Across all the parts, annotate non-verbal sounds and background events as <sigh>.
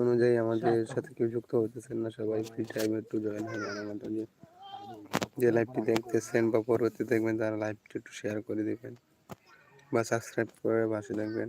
অনুযায়ী আমাদের সাথে কেউ যুক্ত হতেছেন না সবাই ফ্রি টাইমে একটু জয়েন হয়ে যান আমাদের যে যে লাইভটি দেখতেছেন বা পরবর্তী দেখবেন তারা লাইভটি একটু শেয়ার করে দেবেন বা সাবস্ক্রাইব করে পাশে দেখবেন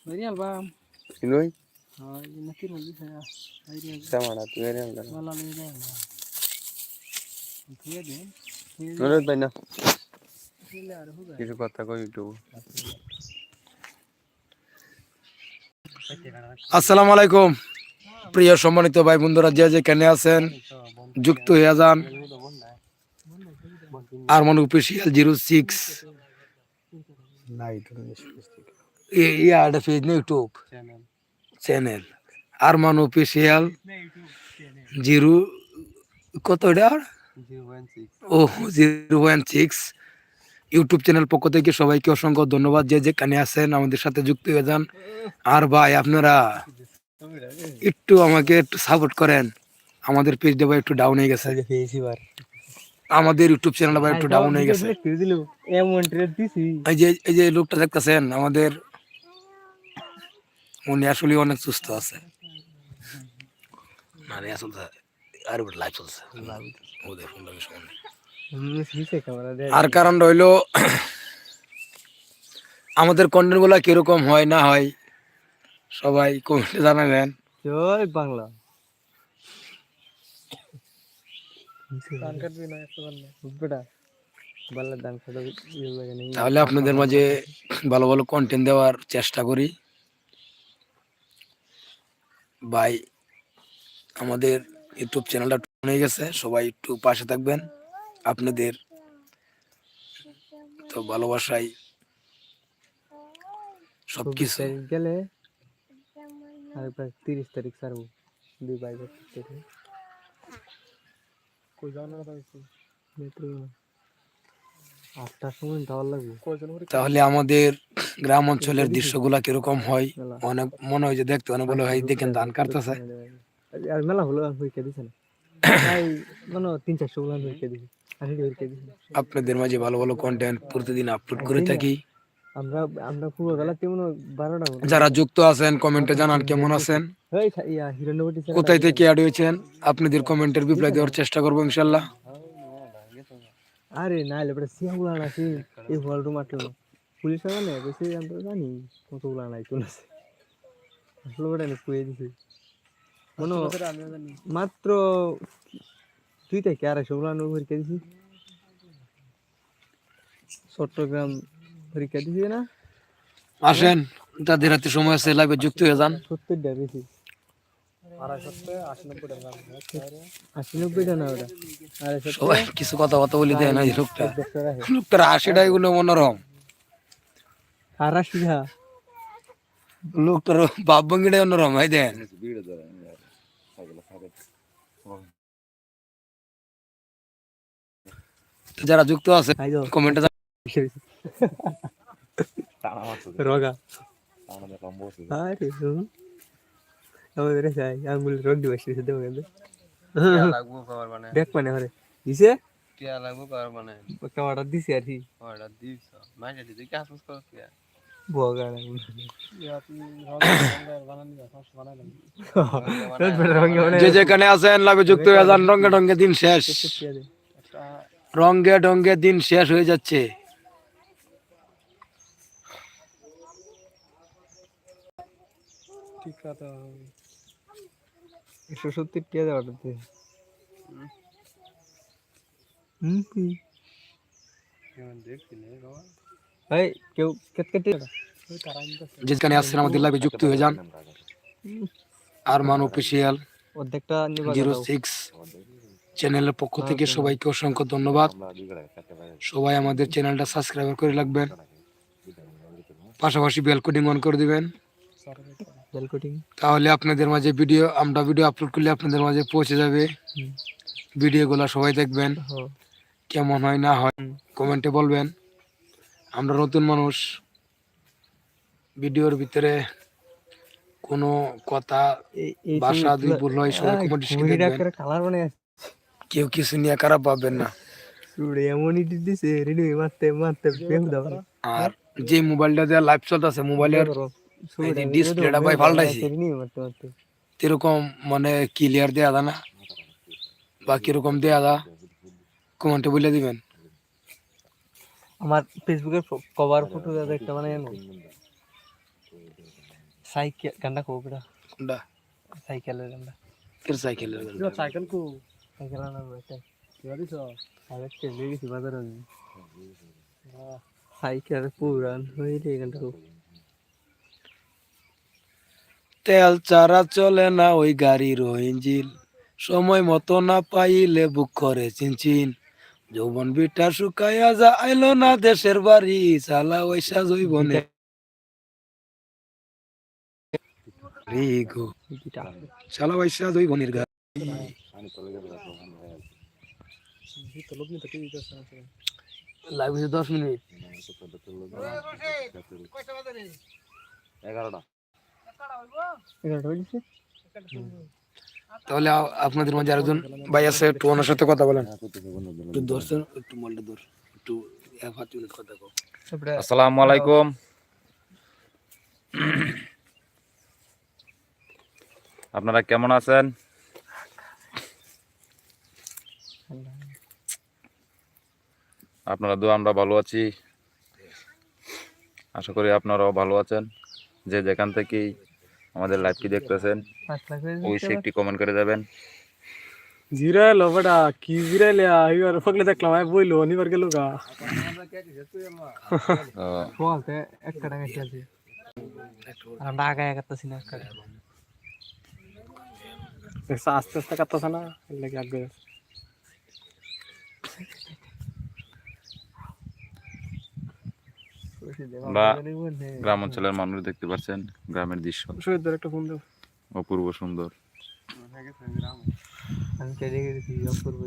কাটানি তো হয়ে গেছে হয়ে গেছে বাইরে আলবা না চিনই চামাড়া তুই বাইরে আলবা অনুরোধ ভাই না কিছু কথা কই একটু আসসালামু আলাইকুম প্রিয় সম্মানিত ভাই বন্ধুরা যে যেখানে আছেন যুক্ত হয়ে যান Arman official zero six page না YouTube. Channel Arman official zero কত এটা? ও zero one six YouTube channel পক্ষ থেকে সবাইকে অসংখ্য ধন্যবাদ। যে যেখানে আছেন আমাদের সাথে যুক্ত হয়ে যান। আর ভাই আপনারা একটু আমাকে একটু সাপোর্ট করেন। আমাদের পেজটা ভাই একটু ডাউন হয়ে গেছে। আমাদের ইউটিউব চ্যানেলটা ভাই একটু ডাউন হয়ে গেছে। এই যে এই যে লোকটা দেখতেছেন আমাদের উনি আসলে অনেক সুস্থ আছে। মানে আসলে আর লাইভ চলছে। ওদের ফোনটা। আর কারণ রইল আমাদের কন্টেন্টগুলা কীরকম হয় না হয় সবাই কমেন্টে জানাবেন। জয় বাংলা। ইয়ে লাগে নেই তাহলে আপনাদের মাঝে ভালো ভালো কন্টেন্ট দেওয়ার চেষ্টা করি। ভাই আমাদের ইউটিউব চ্যানেলটা হয়ে গেছে সবাই একটু পাশে থাকবেন। আপনাদের তো ভালোবাসাই সবকিছু। তারিখ গেলে আর প্রায় তিরিশ তারিখ ছাড়বো দুই মেট্রো। আটটার সময় যাওয়ার লাগবে। তাহলে আমাদের গ্রাম অঞ্চলের দৃশ্যগুলা কীরকম হয়? অনেক মনে হয় যে দেখতে অনেক ভালো হয়। দেখেন ধান কাটতেছে। আর মেলা হলো আর পরীক্ষা দিছে না। তাই মানে তিন চারশো গুলো পরীক্ষা দিছে। আপনাদের মাঝে ভালো ভালো কন্টেন্ট প্রতিদিন আপলোড করে থাকি। আমরা আমরা পুরো বেলা তেমন বারোটা যারা যুক্ত আছেন কমেন্টে জানান কেমন আছেন? কোথায় থেকে অ্যাড হয়েছেন? আপনাদের কমেন্টের রিপ্লাই দেওয়ার চেষ্টা করব ইনশাল্লাহ। আরে না এলে সিয়া গুলা আছে এই হলরুম আটলো পুলিশ মানে বেশি আমরা জানি কতগুলা নাই আছে। আসলে ওটা আমি কুয়ে দিছি। মনে মাত্র দুই থেকে আড়াইশো গুলা আমি পরীক্ষা দিছি। চট্টগ্রাম পরীক্ষা দিছি না? আসেন তাদের হাতে সময় আছে লাইভে যুক্ত হয়ে যান। সত্তরটা বেশি। আশি নব্বইটা না ওটা? আড়াইশো সবাই কিছু কথা কথা বলে দেয় না লোকটা। লোকটার আশিটা এগুলো মনোরম। আর আশি হ্যাঁ লোকটার বাপ ভঙ্গিটাই অন্যরম এই দেন যারা যুক্ত আছে কমেন্টে রোগা। আরে আমাদের চাই আঙ্গুল রোগ দিবা শেষে দেবো কিন্তু লাগবো পাওয়ার মানে দেখ মানে হরে দিছে? মানে যে যেখানে আছেন লাইভে যুক্ত হয়ে যান রঙ্গে রঙ্গে দিন শেষ। রঙ্গে ডঙ্গে দিন শেষ হয়ে যাচ্ছে। ঠিক কথা। একশো সত্তর টাকা অর্ডার হুম। দেখছি নে বাবা। এই কেউ কেট কেটে যেখানে আসছেন আমাদের লাইভে যুক্ত হয়ে যান। আরমান অফিসিয়াল অর্ধেকটা জিরো সিক্স চ্যানেলের পক্ষ থেকে সবাইকে অসংখ্য ধন্যবাদ। সবাই আমাদের চ্যানেলটা সাবস্ক্রাইব করে রাখবেন। পাশাপাশি বেল কোডিং অন করে দিবেন। তাহলে আপনাদের মাঝে ভিডিও আমরা ভিডিও আপলোড করলে আপনাদের মাঝে পৌঁছে যাবে। ভিডিওগুলো সবাই দেখবেন। হ্যাঁ। কেমন হয় না হয় কমেন্টে বলবেন। আমরা নতুন মানুষ। ভিডিওর ভিতরে কোনো কথা ভাষা দুই ভুল হয় সবাই কমেন্ট কেউ কিছু নিয়ে খারাপ পাবেন না। আর যে মোবাইলটা দিয়ে লাইভ চলতেছে মোবাইলের ডিসপ্লেটা ভাই পাল্টাইছি। এরকম মানে ক্লিয়ার দেয়া দা না? বা কীরকম দেয়া দা কমেন্টে বলে দিবেন। আমার ফেসবুকের কভার ফটো দাদা একটা বানায় না সাইকেল গান্ডা কো বেটা। কোনটা সাইকেলের গান্ডা এর সাইকেলের সাইকেল কো। সাইকেল আনা বেটা গাড়ি তো সাইকেল চলে গেছি বাজারে সাইকেল পুরান হইলে গান্ডা কো। তেল চারা চলে না ওই গাড়ির ইঞ্জিন। সময় মতো না পাইলে বুক করে চিনচিন। যৌবন বিটা শুকাইয়া যা আইলো না দেশের বাড়ি চালা ওই সাজই বনে রে গো গিটা চালা ওই সাজই বনের গাড়ি দশ মিনিট। এগারোটা। হইছে তাহলে আপনাদের মাঝে আরেকজন ভাই আছে একটু ওনার সাথে কথা বলেন। একটু ধরছেন একটু মোবাইলটা ধর একটু এক হাত মিনিট কথা কও। আসসালামু আলাইকুম। আপনারা কেমন আছেন? আপনারা দু আমরা ভালো আছি। আশা করি আপনারাও ভালো আছেন। যে যেখান থেকেই আমাদের লাইভটি দেখতেছেন? পাঁচ লাখ হয়ে অবশ্যই একটি কমেন্ট করে যাবেন। জিরাইলো বেটা কি জিরাইলে এবার ফকলে দেখলাম আমি বইলো নিবার গেল গা। তো বলতে একটা টাকা খেলছে আর আমরা আগায় একাত্তাছি না একটা দেখছ আস্তে আস্তে কাটতেছে না? এর লাগে আগে আমরা গ্রাম অঞ্চলের মানুষ দেখতে পাচ্ছেন গ্রামের দৃশ্য। একটা ফোন দেব অপূর্ব সুন্দর। অপূর্ব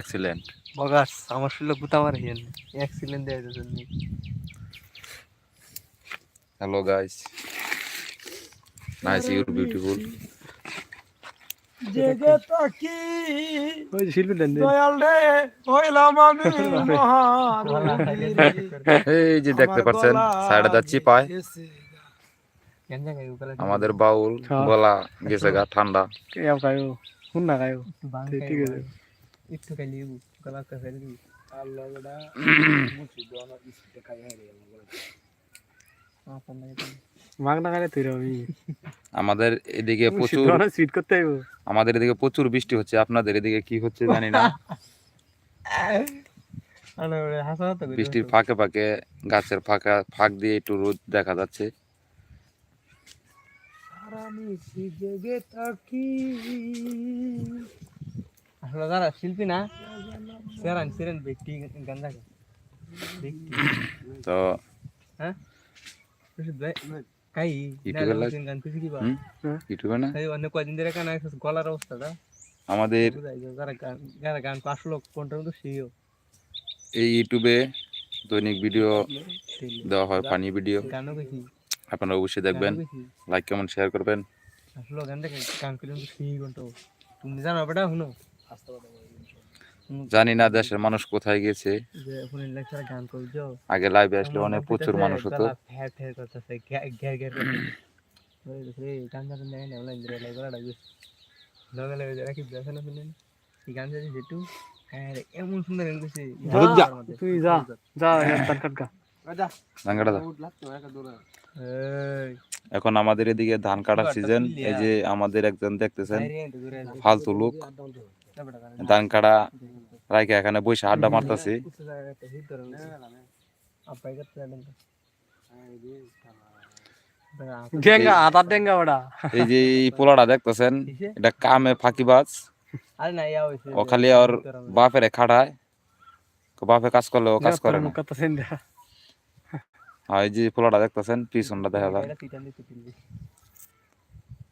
এক্সিলেন্ট বগাস আমার শুনলে গুতা মারে হিয়ান অ্যাক্সিডেন্ট দেয় জন্য। Hello guys nice your beautiful ওই শিল্পী দেন <laughs> এই যে দেখতে পাচ্ছেন সাইডে যাচ্ছি পায় আমাদের বাউল গলা গেছে গা ঠান্ডা। কে আও কায়ো শুন না কায়ো ঠিক আছে। একটু খাইলে গলা কা ফেলে দিবি। আপনার লাগে তো। মাগ তুই রবি আমাদের এদিকে প্রচুর সুইট করতে আইবো? আমাদের এদিকে প্রচুর বৃষ্টি হচ্ছে আপনাদের এদিকে কি হচ্ছে জানি না। বৃষ্টির ফাঁকে ফাঁকে গাছের ফাঁকা ফাঁক দিয়ে একটু রোদ দেখা যাচ্ছে। আসলে যারা শিল্পী না সেরান সেরান ব্যক্তি গান তো হ্যাঁ? রশিদ ইউটিউবে লাগ- গান খুশি কি বা? হুম? ইউটিউবে না? তাই অনেক কয়দিন ধরে কানা গলার অবস্থাটা? আমাদের বুঝাই যায় যারা গান যারা গান আসলো কোনটার মতো সেও এই ইউটিউবে দৈনিক ভিডিও দেওয়া হয় ফানি ভিডিও। গানও বেশি আপনারা অবশ্যই দেখবেন। লাইক কমেন্ট শেয়ার করবেন। আসলে গান দেখে গান করে সেই ঘণ্টা তুমি জানো বেটা শুনো। জানি না দেশের মানুষ কোথায় গেছে। যে ফোনে লেকচারে গান আগে লাইভে আসলে অনেক প্রচুর মানুষ হতো। এমন সুন্দর তুই যা যা। কাটকা এখন আমাদের এদিকে ধান কাটার সিজন এই যে আমাদের একজন দেখতেছেন। ফালতু লোক। ধান কাটা রাইকে এখানে বসে আড্ডা মারতাছে। উঠতে যায় একটা হিট ধরে নিছে। আপাই করতে জানেন ডেঙ্গা আদার ডেঙ্গা ওটা এই যে পোলাটা দেখতেছেন এটা কামে ফাঁকিবাজ আরে না ইয়া ও খালি ওর বাপেরে খাটায় বাপে কাজ করলে ও কাজ করে না। এই যে পোলাটা দেখতেছেন পিছনটা দেখা যায়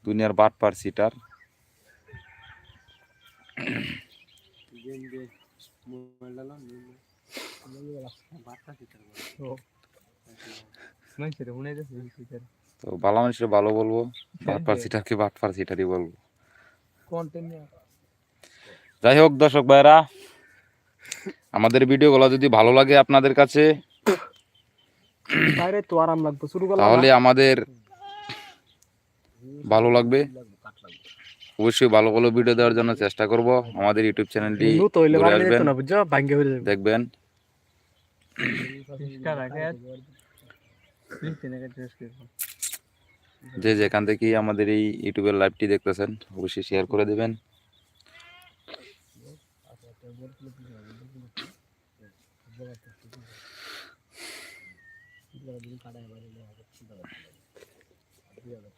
দুনিয়ার বাট পার সিটার মাইছে রে মনে যাচ্ছে তিতান তো ভালো মানুষের ভালো বলব বাট বাট বলব। যাই হোক দর্শক ভাইরা আমাদের ভিডিও ভিডিওগুলো যদি ভালো লাগে আপনাদের কাছে তাহলে আমাদের ভালো লাগবে। অবশ্যই ভালো ভালো ভিডিও দেওয়ার জন্য চেষ্টা করব। আমাদের ইউটিউব চ্যানেলটি দেখবেন। যে যেখান থেকে আমাদের এই ইউটিউবের লাইভটি দেখতেছেন অবশ্যই শেয়ার করে দেবেন। কাটা <laughs>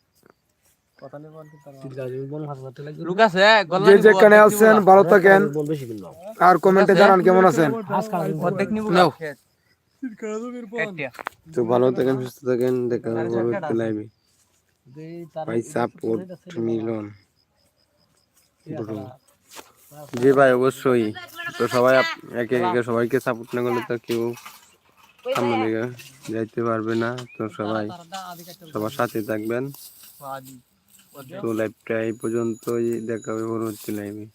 যে যেখানে আছেন ভালো থাকেন। আর কমেন্টে জানান কেমন আছেন। তো ভালো থাকেন সুস্থ থাকেন দেখা হবে লাইভে ভাই সাপোর্ট মিলন। জি ভাই অবশ্যই। তো সবাই একে একে সবাইকে সাপোর্ট না করলে তো কেউ সামনে দিকে যাইতে পারবে না। তো সবাই সবার সাথে থাকবেন। তো লাইভটা এই পর্যন্তই দেখাবে পরবর্তী লাইভে